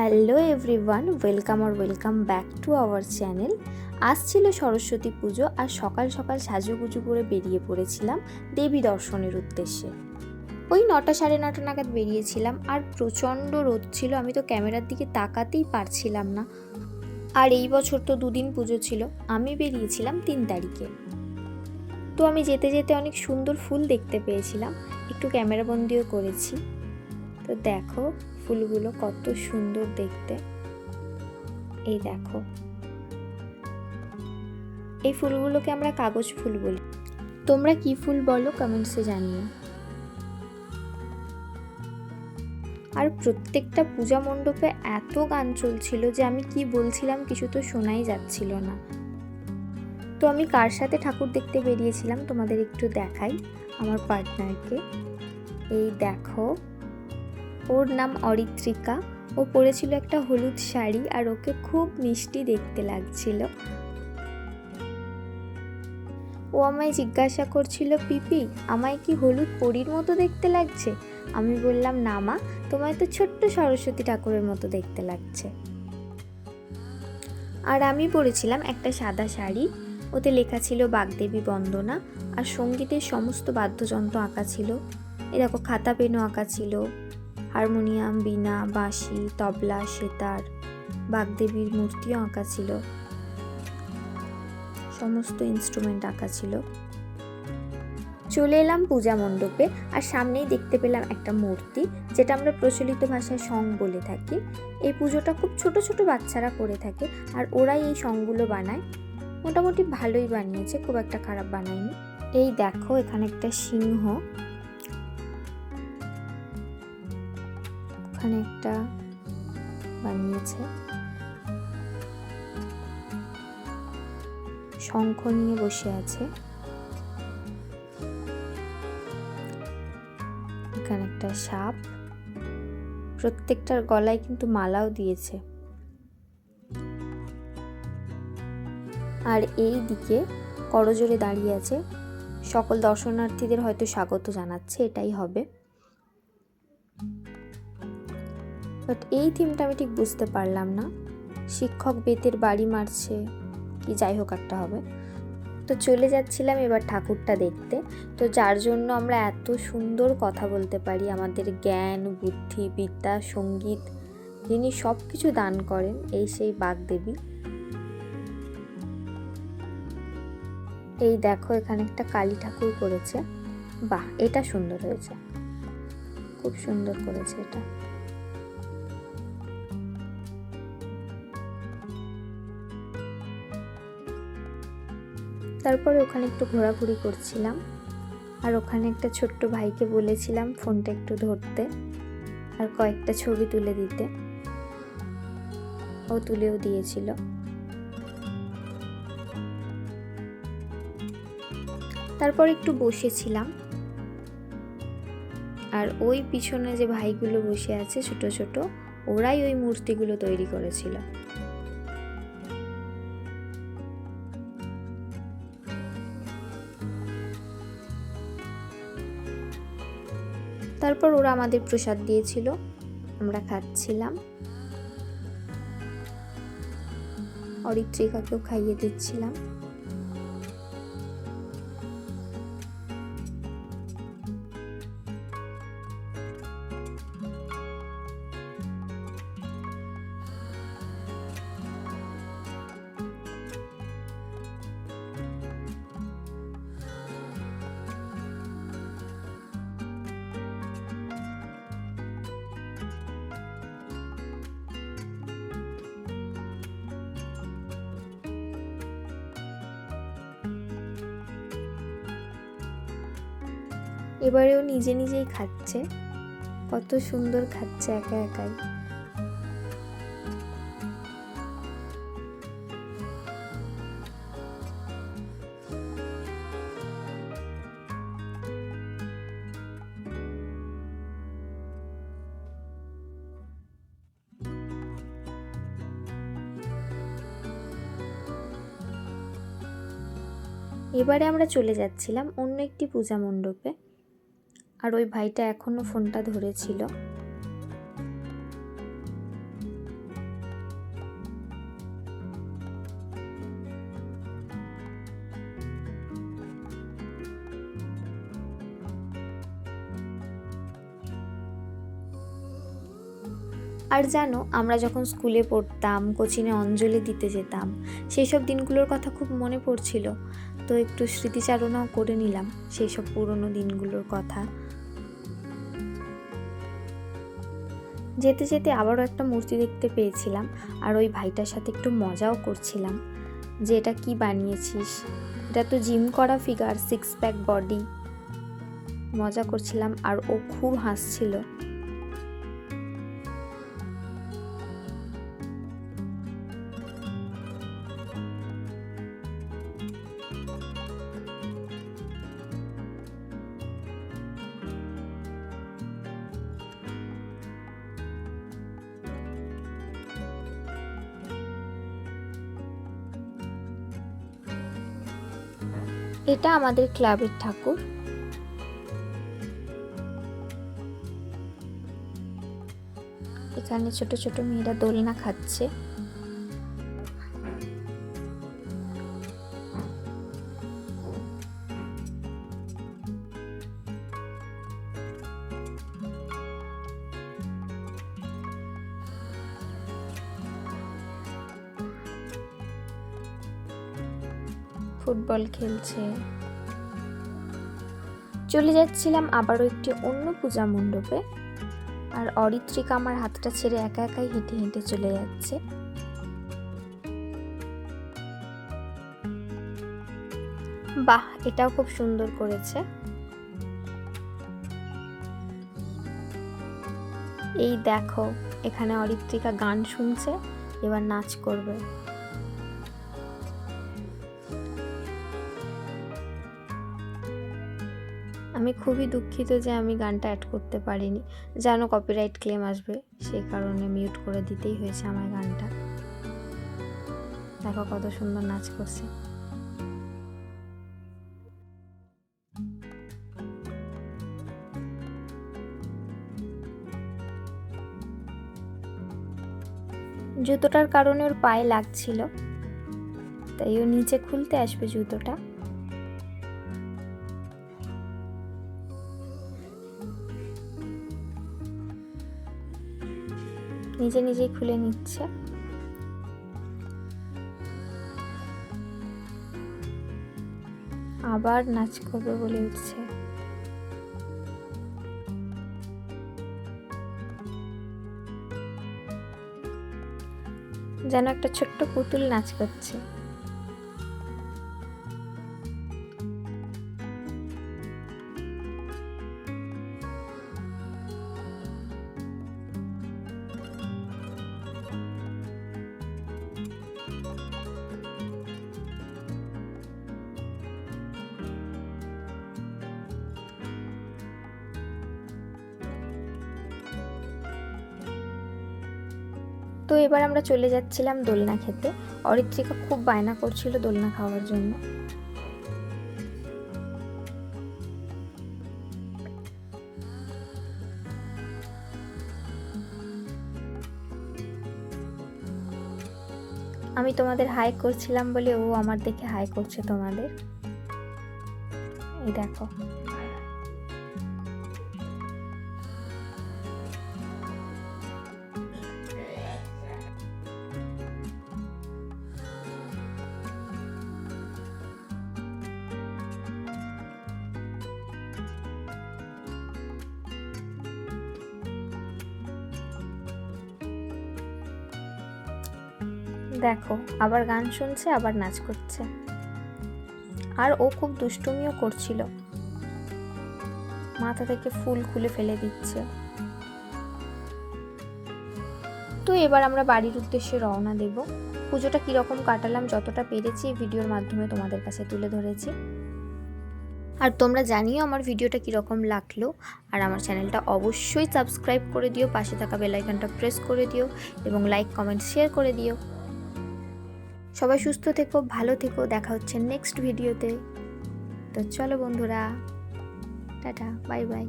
Hello everyone, welcome R welcome back to our channel. আজ ছিল সরস্বতী পুজো আর সকাল সকাল সাজুগুজু করে বেরিয়ে পড়েছিলাম দেবী দর্শনের উদ্দেশ্যে। ওই নটা সাড়ে নটা নাগাদ বেরিয়েছিলাম আর প্রচণ্ড রোদ ছিল, আমি তো ক্যামেরার দিকে তাকাতেই পারছিলাম না। আর এই বছর তো দুদিন পুজো ছিল, আমি বেরিয়েছিলাম তিন তারিখে। তো আমি যেতে যেতে অনেক সুন্দর ফুল দেখতে পেয়েছিলাম, একটু ক্যামেরাবন্দিও করেছি। তো দেখো ফুলগুলো কত সুন্দর দেখতে। এই দেখো। এই ফুলগুলোকে আমরা কাগজ ফুল বলি। তোমরা কি ফুল বলো কমেন্টসে জানিও। আর প্রত্যেকটা পূজা মণ্ডপে এত গান চলছিল যে আমি কি বলছিলাম কিছু তো শোনাই যাচ্ছিল না। তো আমি কার সাথে ঠাকুর দেখতে বেরিয়েছিলাম তোমাদের একটু দেখাই আমার পার্টনারকে। এই দেখো। ওর নাম অরিত্রিকা। ও পরেছিল একটা হলুদ শাড়ি আর ওকে খুব মিষ্টি দেখতে লাগছিল। ও আমায় জিজ্ঞাসা করছিল, পিপি, আমায় কি হলুদ পরীর মতো দেখতে লাগছে? আমি বললাম, না মা, তোমায় তো ছোট্ট সরস্বতী ঠাকুরের মতো দেখতে লাগছে। আর আমি পরেছিলাম একটা সাদা শাড়ি। ওতে লেখা ছিল, বাগদেবী বন্দনা। আর সঙ্গীতের সমস্ত বাদ্যযন্ত্র আঁকা ছিল। এ দেখো, খাতা, পেনও আঁকা ছিল। হারমোনিয়াম বীণা বাঁশি, তবলা, সেতার, বাগদেবীর মূর্তিও আঁকা ছিল। সমস্ত ইনস্ট্রুমেন্ট আঁকা ছিল। চলে এলাম পূজা মণ্ডপে আর সামনেই দেখতে পেলাম একটা মূর্তি, যেটা আমরা প্রচলিত ভাষায় সং বলে থাকি। এই পুজোটা খুব ছোট ছোট বাচ্চারা করে থাকে আর ওরাই এই সংগুলো বানায়। মোটামুটি ভালোই বানিয়েছে, খুব একটা খারাপ বানায়নি। এই দেখো, এখানে একটা সিংহ। ওখানে একটা বানিয়েছে। শঙ্খ নিয়ে বসে আছে। এখানে একটা সাপ। প্রত্যেকটার গলায় কিন্তু মালাও দিয়েছে। আর এই দিকে করজোরে দাঁড়িয়ে আছে। সকল দর্শনার্থীদের হয়তো স্বাগত জানাচ্ছে, এটাই হবে। বাট এই থিমটা আমি ঠিক বুঝতে পারলাম না। শিক্ষক বেতের বাড়ি মারছে, কি যাই হোক একটা হবে। তো চলে যাচ্ছিলাম এবার ঠাকুরটা দেখতে। তো যার জন্য আমরা এত সুন্দর কথা বলতে পারি, আমাদের জ্ঞান, বুদ্ধি, বিদ্যা, সংগীত, যিনি সব কিছু দান করেন, এই সেই বাগদেবী। এই দেখো, এখানে একটা কালী ঠাকুর করেছে। বাহ, এটা সুন্দর হয়েছে। খুব সুন্দর করেছে এটা। তারপরে ওখানে একটু ঘোরাঘুরি করছিলাম। আর ওখানে একটা ছোট্ট ভাইকে বলেছিলাম ফোনটা একটু ধরতে আর কয়েকটা ছবি তুলে দিতে। ও তুলেও দিয়েছিল। তারপর একটু বসেছিলাম। আর ওই পিছনে যে ভাইগুলো বসে আছে ছোট ছোট, ওরাই ওই মূর্তিগুলো তৈরি করেছিল। তারপর ওরা আমাদের প্রসাদ দিয়েছিল। আমরা খাচ্ছিলাম। অরিত্রিকাকেও খাইয়ে দিচ্ছিলাম। এবারেও নিজে নিজেই খাচ্ছে। কত সুন্দর খাচ্ছে একা একাই। এবারে আমরা চলে যাচ্ছিলাম অন্য একটি পূজা মণ্ডপে। আর ওই ভাইটা এখনও ফোনটা ধরেছিল। আর জানো, আমরা যখন স্কুলে পড়তাম, কোচিনে অঞ্জলি দিতে যেতাম সেই সব দিনগুলোর কথা খুব মনে পড়ছিল। তো একটু স্মৃতিচারণাও করে নিলাম সেই সব পুরনো দিনগুলোর কথা। যেতে যেতে আবারও একটা মূর্তি দেখতে পেয়েছিলাম আর ওই ভাইটার সাথে একটু মজাও করছিলাম। যে এটা কী বানিয়েছিস? এটা তো জিম করা ফিগার সিক্স প্যাক বডি মজা করছিলাম আর ও খুব হাসছিল। এটা আমাদের ক্লাবের ঠাকুর। এখানে ছোট ছোট মেয়েরা দোলনা খাচ্ছে। ফুটবল খেলছে। চলে যাচ্ছিলাম আবারও একটি অন্য পূজা মণ্ডপে। আর অরিত্রিকা আমার হাতটা ছেড়ে একা একাই হেঁটে হেঁটে চলে যাচ্ছে। বাহ, এটাও খুব সুন্দর করেছে। এই দেখো, এখানে অরিত্রিকা গান শুনছে, এবার নাচ করবে। আমি খুবই দুঃখিত যে আমি গানটা অ্যাড করতে পারিনি। জানো কপিরাইট ক্লেম আসবে, সেই কারণে মিউট করে দিতেই হয়েছে আমার গানটা। দেখো কত সুন্দর নাচ করছে। জুতোটার কারণে ওর পায়ে লাগছিল, তাই ও নিচে খুলতে আসবে জুতোটা। নিজে নিজেই খুলে নিচ্ছে। আবার নাচ করবে বলে উঠছে। যেন একটা ছোট্ট পুতুল নাচ করছে। তো এবার আমরা চলে যাচ্ছিলাম দোলনা খেতে। অরিত্রিকা খুব বায়না করছিল দোলনা খাওয়ার জন্য। আমি তোমাদের হাই করছিলাম বলে ও আমার দেখে হাই করছে তোমাদের। এই দেখো। দেখো, আবার গান শুনছে, আবার নাচ করছে। আর ও খুব দুষ্টুমিও করছিল। মাথা থেকে ফুল খুলে ফেলে দিচ্ছে। তো এবার আমরা বাড়ির উদ্দেশ্যে রওনা দেব। পুজোটা কীরকম কাটালাম, যতটা পেরেছি ভিডিওর মাধ্যমে তোমাদের কাছে তুলে ধরেছি। আর তোমরা জানিও আমার ভিডিওটা কীরকম লাগল। আর আমার চ্যানেলটা অবশ্যই সাবস্ক্রাইব করে দিও, পাশে থাকা বেলাইকনটা প্রেস করে দিও এবং লাইক, কমেন্ট, শেয়ার করে দিও। সবাই সুস্থ থেকো, ভালো থেকো, দেখা হচ্ছে নেক্সট ভিডিওতে তো। চলো বন্ধুরা, টাটা বাই বাই